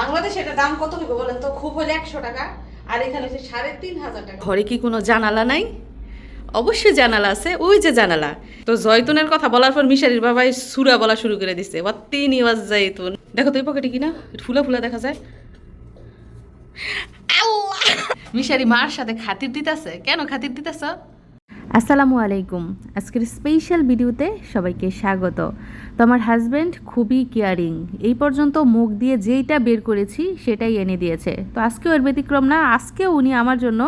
বাংলাদেশে এটা দাম কত হবে বলেন তো? খুব হলে একশো টাকা আর এখানে হচ্ছে সাড়ে তিন হাজার টাকা। ঘরে কি কোনো জানালা নাই? অবশ্যই জানালা আছে ওই যে জানালা। তো জয়তুনের কথা বলার পর মিশারির বাবাই সুরা বলা শুরু করে দিছে। তিন ইওয়াজ জয়তুন। দেখো তো এই পকেটে কিনা? ফুলা ফুলা দেখা যায়। আল্লাহ! মিশারি মার সাথে খাতির দিতেছে? কেন খাতির দিতেছ? আসসালামু আলাইকুম। আজকের স্পেশাল ভিডিওতে সবাইকে স্বাগত। তো আমার হাজব্যান্ড খুবই কেয়ারিং এই পর্যন্ত মুখ দিয়ে যেইটা বের করেছি, সেটাই এনে দিয়েছে। তো আজকেও এর ব্যতিক্রম না, আজকেও উনি আমার জন্য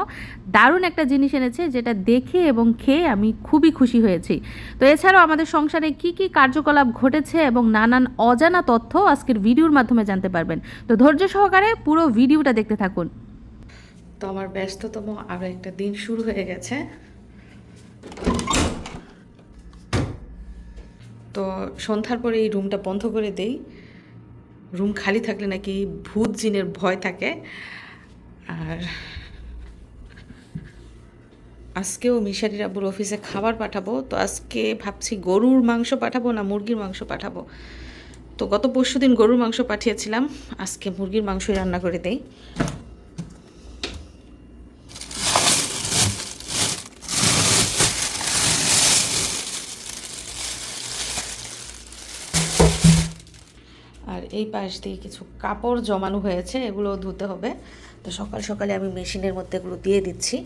দারুণ একটা জিনিস এনেছে, যেটা দেখে এবং খেয়ে আমি খুবই খুশি হয়েছি। তো এছাড়াও আমাদের সংসারে কি কি কার্যকলাপ ঘটেছে এবং নানান অজানা তথ্য আজকের ভিডিওর মাধ্যমে জানতে পারবেন। তো ধৈর্য সহকারে পুরো ভিডিওটা দেখতে থাকুন। তো আমার ব্যস্ততম আরও একটা দিন শুরু হয়ে গেছে। তো সন্ধ্যার পরে এই রুমটা বন্ধ করে দেই। রুম খালি থাকলে নাকি ভূত জিনের ভয় থাকে। আর আজকেও মিশারির আব্বুর অফিসে খাবার পাঠাবো। তো আজকে ভাবছি গরুর মাংস পাঠাবো না মুরগির মাংস পাঠাবো। তো গত পরশু দিন গরুর মাংস পাঠিয়েছিলাম। আজকে মুরগির মাংসই রান্না করে দেই আর এই পাশ দিয়ে কিছু কাপড় জমানো হয়েছে এগুলো ধুতে হবে। তো সকাল সকালে আমি মেশিনের মধ্যে এগুলো দিয়ে দিচ্ছি।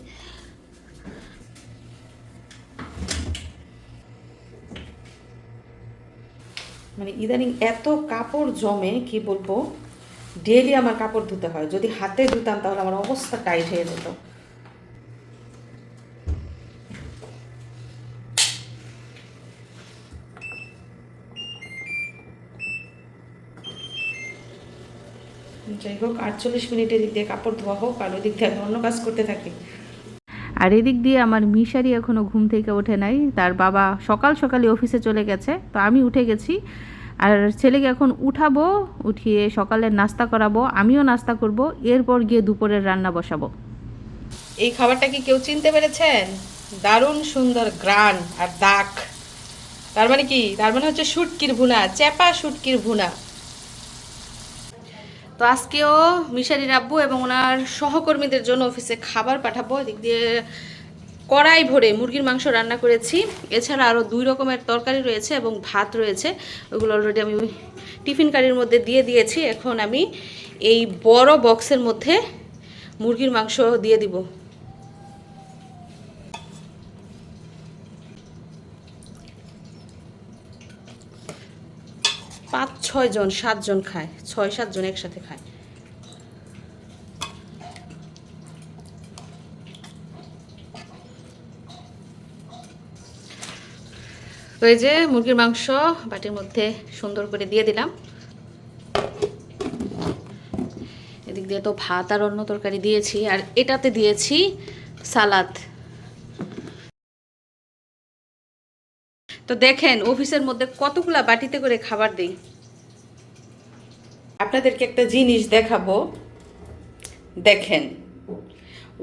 মানে ইদানিং এত কাপড় জমে, কি বলব ডেলি আমার কাপড় ধুতে হয়। যদি হাতে ধুতাম তাহলে আমার অবস্থা টাইট হয়ে যেত। যাই হোক আটচল্লিশ মিনিটের দিক দিয়ে কাপড় ধোয়া হোক আর ওই দিক দিয়ে আমি অন্য কাজ করতে থাকি। আর এদিক দিয়ে আমার মিশারি এখনও ঘুম থেকে ওঠে নাই। তার বাবা সকাল সকালে অফিসে চলে গেছে তো আমি উঠে গেছি। আর ছেলেকে এখন উঠাবো উঠিয়ে সকালের নাস্তা করাবো আমিও নাস্তা করব এরপর গিয়ে দুপুরের রান্না বসাবো। এই খাবারটা কি কেউ চিনতে পেরেছেন? দারুণ সুন্দর গ্রান আর দাগ। তার মানে কি? তার মানে হচ্ছে শুটকির ভুনা চ্যাপা শুটকির ভুনা। তো আজকেও মিশারি রাব্বু এবং ওনার সহকর্মীদের জন্য অফিসে খাবার পাঠাবো। এদিক দিয়ে কড়াই ভরে মুরগির মাংস রান্না করেছি। এছাড়া আরও দুই রকমের তরকারি রয়েছে এবং ভাত রয়েছে। ওগুলো অলরেডি আমি টিফিন কারির মধ্যে দিয়ে দিয়েছি। এখন আমি এই বড় বক্সের মধ্যে মুরগির মাংস দিয়ে দিব। পাঁচ ছয় জন, সাতজন খায়। ছয়, সাতজন একসাথে খায়। এই যে মুরগির মাংস বাটির মধ্যে সুন্দর করে দিয়ে দিলাম। এদিক দিয়ে তো ভাত আর অন্য তরকারি দিয়েছি। আর এটাতে দিয়েছি সালাদ। দেখেন, অফিসের মধ্যে কতগুলা বাটিতে করে খাবার দিই। আপনাদেরকে একটা জিনিস দেখাবো। দেখেন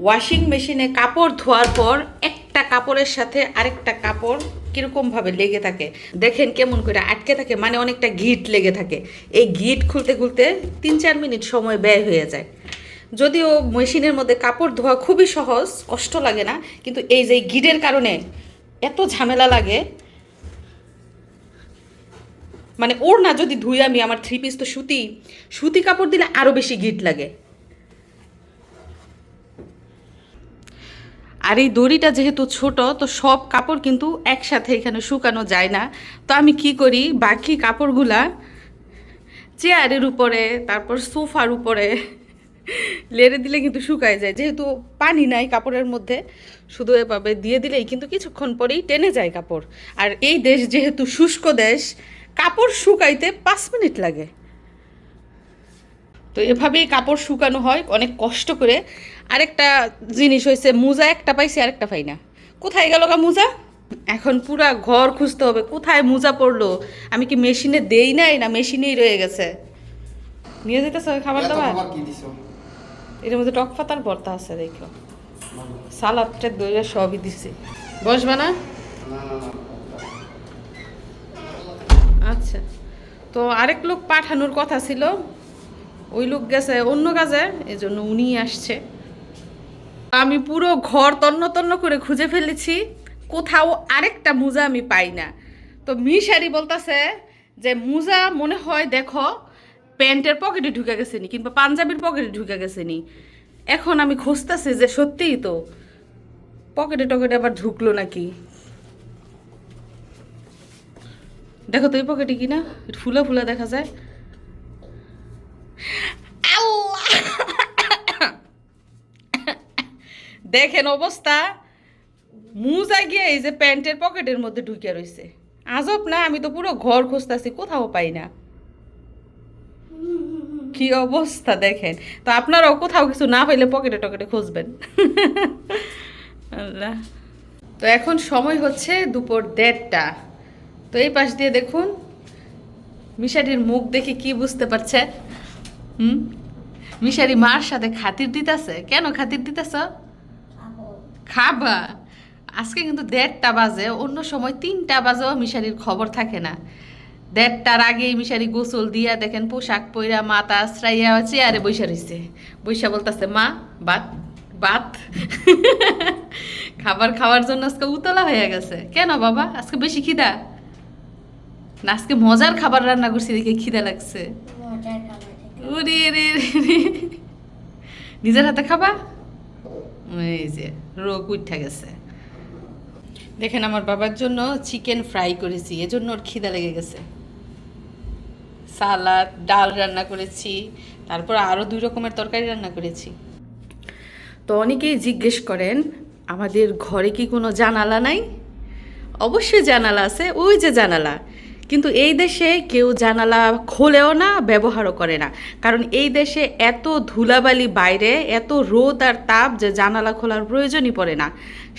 ওয়াশিং মেশিনে কাপড় ধোয়ার পর একটা কাপড়ের সাথে আরেকটা কাপড় কীরকমভাবে লেগে থাকে। দেখেন কেমন করে আটকে থাকে মানে অনেকটা গিট লেগে থাকে। এই গিট খুলতে খুলতে তিন চার মিনিট সময় ব্যয় হয়ে যায়। যদিও মেশিনের মধ্যে কাপড় ধোয়া খুবই সহজ, কষ্ট লাগে না, কিন্তু এই যে গিটের কারণে এত ঝামেলা লাগে মানে ওর না যদি ধুই আমি আমার থ্রি পিস তো সুতি সুতি কাপড় দিলে আরও বেশি গিট লাগে। আর এই দড়িটা যেহেতু ছোট, তো সব কাপড় কিন্তু একসাথে এখানে শুকানো যায় না। তো আমি কি করি? বাকি কাপড়গুলা চেয়ারের উপরে, তারপর সোফার উপরে লেড়ে দিলে কিন্তু শুকায় যায়। যেহেতু পানি নাই কাপড়ের মধ্যে, শুধু এভাবে দিয়ে দিলেই কিন্তু কিছুক্ষণ পরেই টেনে যায় কাপড়। আর এই দেশ যেহেতু শুষ্ক দেশ কাপড় শুকাইতে পাঁচ মিনিট লাগে। তো এভাবেই কাপড় শুকানো হয় অনেক কষ্ট করে। আরেকটা জিনিস হয়েছে মোজা একটা পাইছি আরেকটা পাই না। কোথায় গেল গা মোজা? এখন পুরা ঘর খুঁজতে হবে কোথায় মোজা পড়ল? আমি কি মেশিনে দেই নাই না মেশিনেই রয়ে গেছে? নিয়ে যেতেছ খাবার দাবার? এর মধ্যে টক পাতার ভর্তা আছে দেখো। সালাদটা দইরা সবই দিছি। বসবা না। আচ্ছা। তো আরেক লোক পাঠানোর কথা ছিল। ওই লোক গেছে অন্য কাজে এই জন্য উনি আসছে। আমি পুরো ঘর তন্ন তন্ন করে খুঁজে ফেলেছি। কোথাও আরেকটা মোজা আমি পাই না। তো মিশারি বলতাছে যে, মোজা মনে হয় দেখো, প্যান্টের পকেটে ঢুকে গেছে নি কিংবা পাঞ্জাবির পকেটে ঢুকে গেছে নি। এখন আমি খুঁজতেছি যে সত্যিই তো পকেটে টকেটে আবার ঢুকলো নাকি? দেখো তো এই পকেটে কি না? ফুলা ফুলা দেখা যায়! দেখেন অবস্থা। মুজা গিয়ে এই যে প্যান্টের পকেটের মধ্যে ঢুকে রইছে। আজব না, আমি তো পুরো ঘর খুঁজতেছি, কোথাও পাই না। কি অবস্থা দেখেন। তো আপনারাও কোথাও কিছু না হইলে পকেটে টকেটে খুঁজবেন। আল্লাহ! তো এখন সময় হচ্ছে দুপুর দেড়টা। তো এই পাশ দিয়ে দেখুন, মিশারির মুখ দেখে কি বুঝতে পারছে? হুম? মিশারি মার সাথে খাতির দিতেছে? কেন খাতির দিতেছ? খাবা। আজকে কিন্তু দেড়টা বাজে, অন্য সময় তিনটা বাজেও মিশারির খবর থাকে না। দেড়টার আগেই মিশারি গোসল দিয়া দেখেন পোশাক পইরা মাথা আশ্রাইয়া চেয়ারে বৈশা রইছে। বৈশা বলতেছে, মা, বাত বাত। খাবার খাওয়ার জন্য আজকে উতলা হয়ে গেছে। কেন বাবা? আজকে বেশি খিদা? আজকে মজার খাবার রান্না করছি দেখে খিদে লাগছে। উরি রে রে। নিজের হাতে খাবা? এই যে রোগ উঠে গেছে। দেখেন আমার বাবার জন্য চিকেন ফ্রাই করেছি এজন্য ওর খিদা লেগে গেছে। সালাদ ডাল রান্না করেছি তারপর আরও দুই রকমের তরকারি রান্না করেছি। তো অনেকেই জিজ্ঞেস করেন আমাদের ঘরে কি কোনো জানালা নাই? অবশ্যই জানালা আছে ওই যে জানালা। কিন্তু এই দেশে কেউ জানালা খোলেও না ব্যবহারও করে না। কারণ এই দেশে এত ধুলাবালি বাইরে এত রোদ আর তাপ যে জানালা খোলার প্রয়োজনই পড়ে না।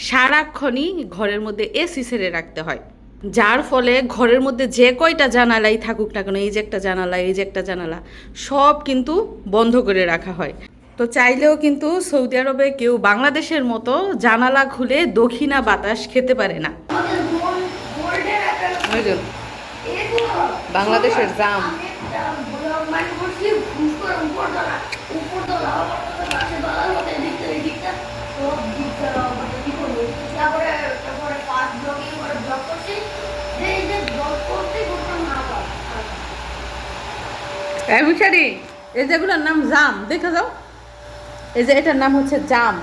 সারাক্ষণই ঘরের মধ্যে এসি সেরে রাখতে হয়। যার ফলে ঘরের মধ্যে যে কয়টা জানালাই থাকুক না কেন এই যে একটা জানালা এই যে একটা জানালা সব কিন্তু বন্ধ করে রাখা হয়। তো চাইলেও কিন্তু সৌদি আরবে কেউ বাংলাদেশের মতো জানালা খুলে দক্ষিণা বাতাস খেতে পারে না আমাদের গোল গোল্ডের একটা ওই যে এরকম বাংলাদেশের জাম। মিশারি এই যেগুলোর নাম জাম, দেখে যাও। এই যে এটার নাম হচ্ছে জাম।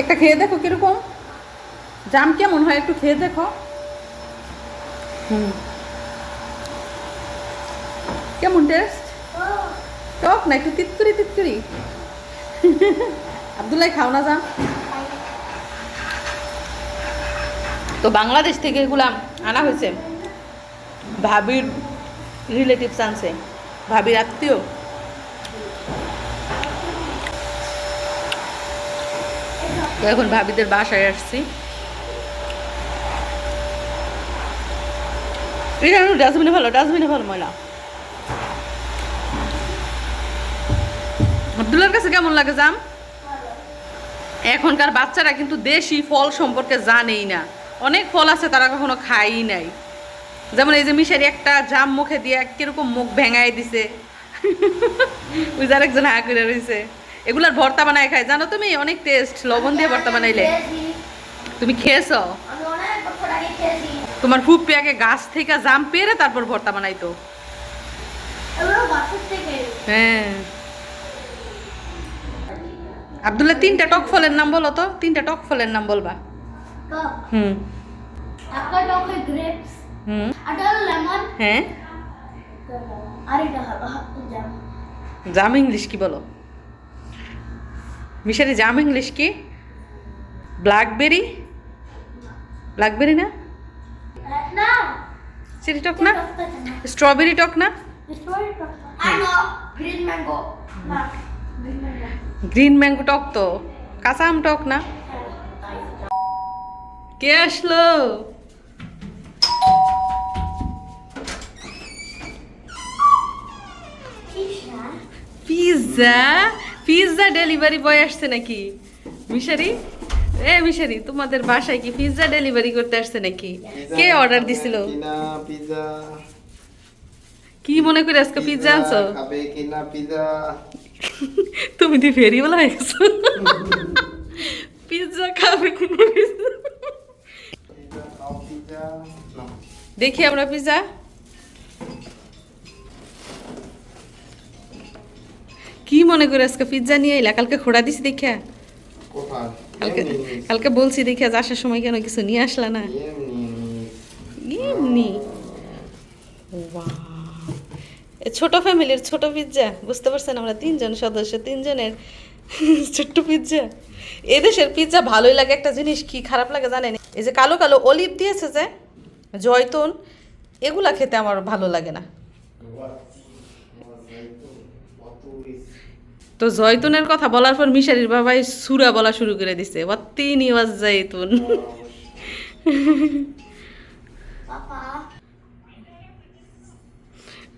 একটা খেয়ে দেখো কীরকম। জাম কেমন হয় একটু খেয়ে দেখো। হুম। কেমন টেস্ট টক না একটু তিতকুরি তিতকুরি আবদুল্লাহ, খাও না জাম তো বাংলাদেশ থেকে এগুলা আনা হয়েছে। ভাবির রিলেটিভস আনছে। ভাবির আত্মীয়। এখন ভাবিদের বাসায় আসছি। এটা ডাস্টবিনে ভালো ডাস্টবিনে ভালো ময়লা। আব্দুল্লার কাছে কেমন লাগে জাম? এখনকার বাচ্চারা কিন্তু দেশি ফল সম্পর্কে জানেই না। অনেক ফল আছে তারা কখনো খাই নাই। যেমন এই যে মিশারি একটা জাম মুখে দিয়ে কীরকম মুখ ভেঙাই দিছে। ওই যার একজন হা করে রয়েছে এগুলার ভর্তা বানায় খায়। জানো তুমি? অনেক টেস্ট লবণ দিয়ে ভর্তা বানাইলে। তুমি খেয়েছো? তোমার ফুপি আগে গাছ থেকে জাম পেরে তারপর ভর্তা বানাইতো। হ্যাঁ। আবদুল্লাহ তিনটা টক ফলের নাম বলো তো তিনটা টক ফলের নাম বলবা। হুম। একটা টক হয় গ্রেপস হুম। একটা হলো লেমন হ্যাঁ। আর এটা হলো জাম। জাম ইংলিশ কি বলো? মিশারি জাম ইংলিশ কি? ব্ল্যাকবেরি? ব্ল্যাকবেরি না? না। চিনি টক না? স্ট্রবেরি টক না? I know green mango. না green mango. গ্রিন ম্যাঙ্গো টক তো কাঁচা আম টক না? কে আসলো? পিৎজা। পিৎজা? ডেলিভারি বয় আসছে নাকি? মিশারি? এ মিশারি তোমাদের বাসায় কি পিৎজা ডেলিভারি করতে আসছে নাকি? কে অর্ডার দিছিল? কি মনে করে আজকে পিৎজা আনছো? খাবে কিনা পিজা তুমি দি ফেরিওয়ালা হয়ে গেছো। পিৎজা খাবে দেখি আমরা পিৎজা কি মনে করে আজকে পিৎজা নিয়ে এলা? কালকে খোড়া দিছি দেখা। কালকে কালকে বলছি দেখে আসার সময় কেন কিছু নিয়ে আসলা না? এমনি এমনি Wow! এ ছোট ফ্যামিলির ছোট পিৎজা বুঝতে পারছেন আমরা তিনজন সদস্য, তিনজনের ছোট্ট পিৎজা এদেশের পিৎজা ভালোই লাগে, একটা জিনিস কি খারাপ লাগে জানেন? এই যে কালো কালো অলিভ দিয়েছে যে, জয়তুন, এগুলা খেতে আমার ভালো লাগে না। তো জয়তুনের কথা বলার পর মিশারির বাবাই সুরা বলা শুরু করে দিছে, ওয়াত্তিনি ওয়াজ জয়তুন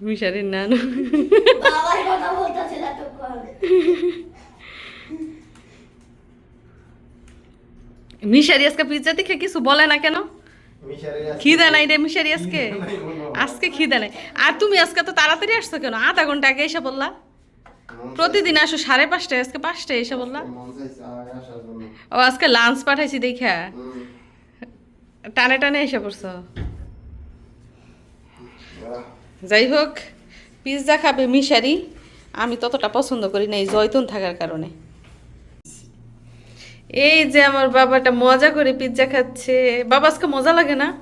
মিশারির নানু বাবার কথা বলতেছে না তো মিশারি আজকে পিৎজা দেখে কিছু বলে না কেন? খিদে নাই রে মিশারি আজকে। আজকে খিদে নাই। আর তুমি আজকে তো তাড়াতাড়ি আসছো কেন? আধা ঘণ্টা আগে এসে বললা। প্রতিদিন আসো সাড়ে পাঁচটায় আজকে পাঁচটায় এসে বললা। ও আজকে লাঞ্চ পাঠাইছি দেখা। টানে টানে এসে পড়ছো। যাই হোক পিৎজা খাবে মিশারি। আমি ততটা পছন্দ করি না এই জয়তুন থাকার কারণে। এই যে আমার বাবাটা মজা করে পিৎজা খাচ্ছে। বাবা, আজকে মজা লাগে না?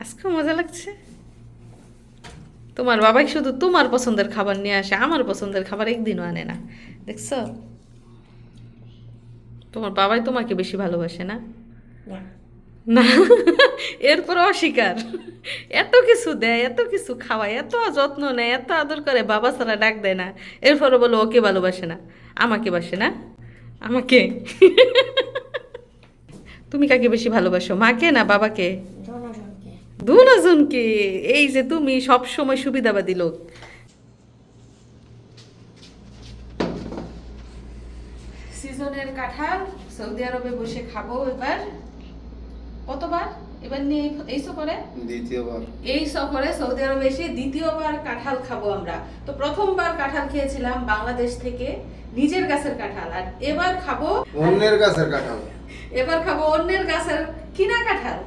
আজকে মজা লাগছে? তোমার বাবাই শুধু তোমার পছন্দের খাবার নিয়ে আসে, আমার পছন্দের খাবার একদিনও আনে না। দেখছ? তোমার বাবাই তোমাকে বেশি ভালোবাসে না। না এরপর অস্বীকার। এত কিছু দেয় এত কিছু খাওয়ায় এত যত্ন নেয় এত আদর করে বাবা ছাড়া ডাক দেয় না। এরপরে বলো ওকে ভালোবাসে না আমাকে বাসে না আমাকে? তুমি কাকে বেশি ভালোবাসো মাকে না বাবাকে? দুজনকে। এই যে তুমি সব সময় সুবিধাবাদী লোক। সিজনের কাঁঠাল সৌদি আরবে বসে খাব এবার। কতবার? এবার নিয়ে এই- সফরে? দ্বিতীয়বার। এই সফরে সৌদি আরবে এসে দ্বিতীয়বার কাঁঠাল খাব আমরা। তো প্রথমবার কাঁঠাল খেয়েছিলাম বাংলাদেশ থেকে নিজের গাছের কাঁঠাল আর এবার খাব অন্যের গাছের কাঁঠাল। এবার খাব অন্যের গাছের কিনা কাঁঠাল।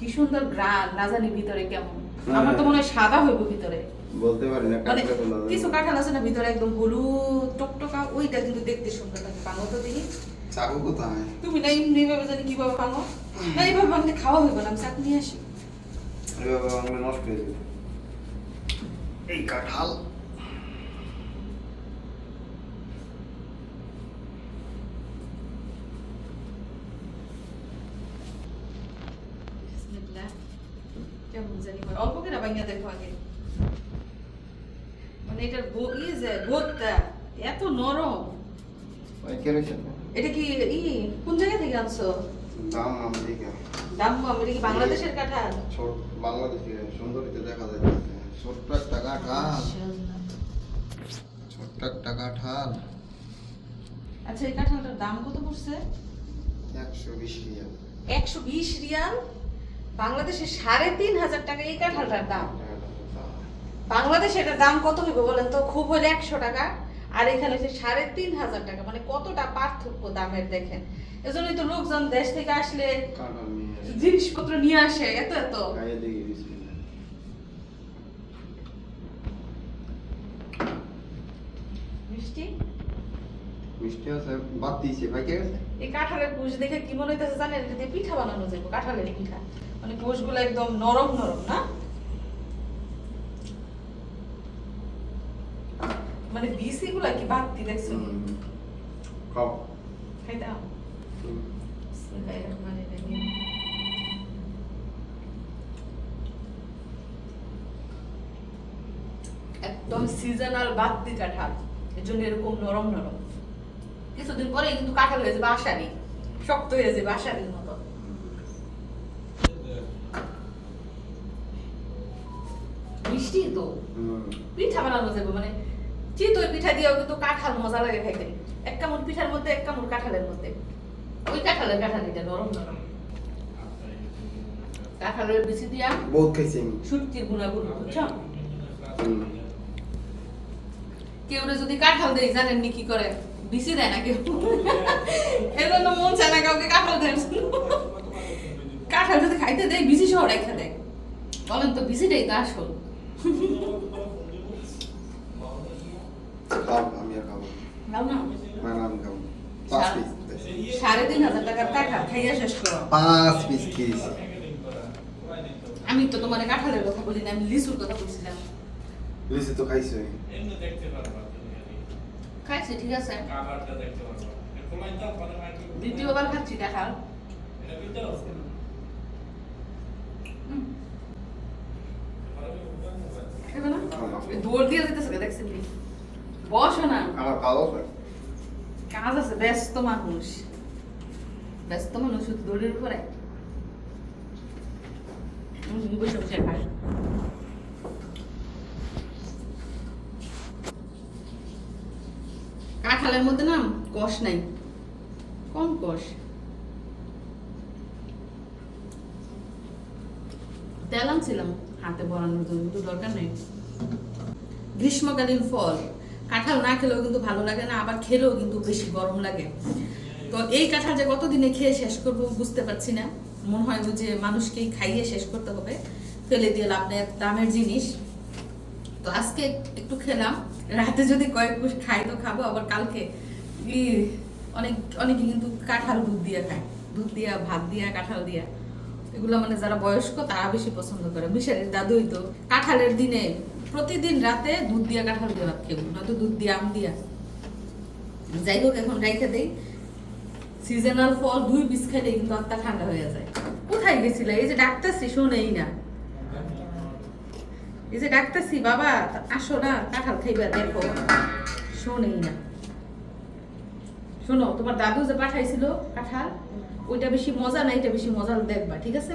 কি সুন্দর গ্রান না জানি ভিতরে কেমন। আমার তো মনে হয় সাদা হইব ভিতরে। বলতে পারি না মানে বলা কিছু। কাঁঠাল আছে না ভিতরে একদম হলুদ টকটকা ওইটা কিন্তু দেখতে সুন্দর লাগে। পাঙ্গো তো দেখি। চাকু কোথায়? তুমি না এমনি ভাবে জানি কীভাবে পাঙ্গো না এইভাবে ভাঙলে খাওয়া হইব না আমি চাক নিয়ে আসি। এভাবে আমি নষ্ট হয়ে যাবে। এই কাঁঠাল। কেমন জানি অল্প করে ভাঙিয়া দেখো আগে। মানে এটার গো- ই যে গোদটা এত নরম। এটা কি ই কোন জায়গা থেকে আনছো? দাম আমেরিকা। দাম কম এটা কি বাংলাদেশের কাঁঠাল? ছোট বাংলাদেশে সুন্দরীতে দেখা যায়। ছোট্ট একটা কাঁঠাল। ছোট্ট একটা কাঁঠাল। আচ্ছা এই কাঁঠালটার দাম কত পড়ছে? একশো বিশ রিয়াল। একশো বিশ রিয়াল? বাংলাদেশে সাড়ে তিন হাজার টাকা এই কাঁঠালটার দাম। বাংলাদেশে এটার দাম কত হইবে বলেন তো? খুব হলে একশো টাকা। আর এখানে হচ্ছে সাড়ে তিন হাজার টাকা। মানে কতটা পার্থক্য দামের দেখেন। এজন্যই তো লোকজন দেশ থেকে আসলে। জিনিসপত্র নিয়ে আসে এত এত। খাইয়ে দেখি বিসমিল্লাহ। মিষ্টি? মিষ্টি আছে বাদ দিয়েছে ভাই কে গেছে? এই কাঁঠালের দেখে কি মনে হইতেছে জানেন? পিঠা বানানো যাবে কাঁঠালের পিঠা। মানে কুশগুলো একদম নরম নরম না? মানে বিসি গুলা কি বাড়তি দেখছ। খাও রহমানির রহিম। একদম সিজনাল বাড়তি কাঁঠাল। এর জন্য এরকম নরম নরম। কিছুদিন পরে কিন্তু কাঁঠাল হয়ে যাবে আষাঢ়ি। শক্ত হয়ে যাবে আষাঢ়ির মতো। মিষ্টি তো। পিঠা বানানো যাবে মানে চিতই পিঠা দিয়েও কিন্তু কাঁঠাল মজা লাগে খাইতে। এক কামড় পিঠার মধ্যে এক কামড় কাঁঠালের মধ্যে। ওই কাঁঠালের নরম নরম। কাঁঠালের বিচি দিয়া বহুত খাইছি আমি। শুটকির গুণাগুণ বুঝছ? কেউ যদি কাঁঠাল দেয় জানেন নি কি করে? বিচি দেয় না কেউ। এজন্য মন চায় না কাউকে কাঁঠাল দেয় কাঁঠাল যদি খাইতে দেয় বিচি সহ রেখে দেয়। বলেন তো বিচিটাই তো আসল খাও আমি আর খাব না। নাও না না না আমি খাব না। পাঁচ পিস সাড়ে তিন হাজার টাকার কাঁঠাল খাইয়া শেষ করো। পাঁচ পিস খেয়েছি আমি তো তোমার কাঁঠালের কথা বলি না আমি লিচুর কথা বলছিলাম। লিচু তো খাইছো খাইছি ঠিক আছে। দ্বিতীয়বার খাচ্ছি কাঁঠাল হুম। খাইবে দৌড় দিয়ে যেতেছে দেখছেন? বসো না। আমার ভালো হয় কাজ আছে ব্যস্ত মানুষ। ব্যস্ত মানুষ শুধু দৌড়ের উপরে। বসে বসে খায় কাঁঠালের মধ্যে না কষ নাই। কম কষ। তেল আনছিলাম হাতে বড়ানোর জন্য কিন্তু দরকার নেই। গ্রীষ্মকালীন ফল। কাঁঠাল না খেলেও কিন্তু ভালো লাগে না, আবার খেলেও কিন্তু বেশি গরম লাগে। তো এই কাঁঠাল যে কতদিনে খেয়ে শেষ করব বুঝতে পারছি না। মনে হয় যে মানুষকেই খাইয়ে শেষ করতে হবে, ফেলে দিয়ে লাভ নেই, দামের জিনিস। তো আজকে একটু খেলাম, রাতে যদি কয়েক কুশ খাই তো খাব, আবার কালকে অনেক, অনেকে কিন্তু কাঁঠাল দুধ দিয়ে খায়। দুধ দিয়া, ভাত দিয়া, কাঁঠাল দিয়া। এগুলো মানে যারা বয়স্ক তারা বেশি পছন্দ করে। মিশারের দাদুই তো কাঁঠালের দিনে প্রতিদিন রাতে দুধ দিয়া কাঁঠাল দিয়ে ভাত খেব নয়তো দুধ দিয়া আম দিয়া। যাই হোক, এখন রাইখে দেই। সিজনাল ফল, দুই পিস খেলে কিন্তু আত্মা ঠান্ডা হয়ে যায়। কোথায় গেছিলে? এই যে ডাকতেছি, শোনেই না। এই যে ডাকতেছি, বাবা, আসো না, কাঁঠাল খাইবা, দেখো। শোনেই না। শোনো, তোমার দাদু যে পাঠাইছিল কাঁঠাল, ওইটা বেশি মজা না, এটা বেশি মজা দেখবা, ঠিক আছে?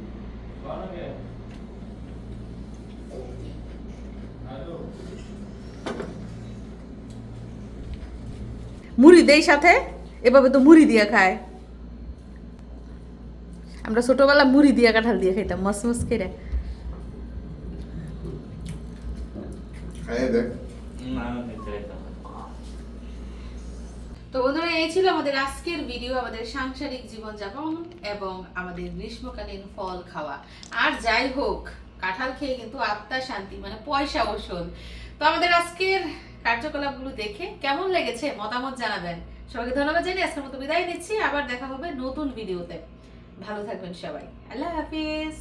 মুড়ি দেই সাথে এভাবে তো মুড়ি দিয়ে খায়। আমরা ছোটবেলা মুড়ি দিয়ে কাঁঠাল দিয়ে খাইতাম মস মস করে। তো বন্ধুরা এই ছিল আমাদের আজকের ভিডিও আমাদের সাংসারিক জীবনযাপন এবং আমাদের গ্রীষ্মকালীন ফল খাওয়া। আর যাই হোক কাঁঠাল খেয়ে কিন্তু আত্মা শান্তি মানে পয়সা ওষুধ। তো আমাদের আজকের কার্যকলাপগুলো দেখে কেমন লেগেছে মতামত জানাবেন। সবাইকে ধন্যবাদ জানিয়ে আজকের মতো বিদায় নিচ্ছি। আবার দেখা হবে নতুন ভিডিওতে। ভালো থাকবেন সবাই। আল্লাহ হাফিজ।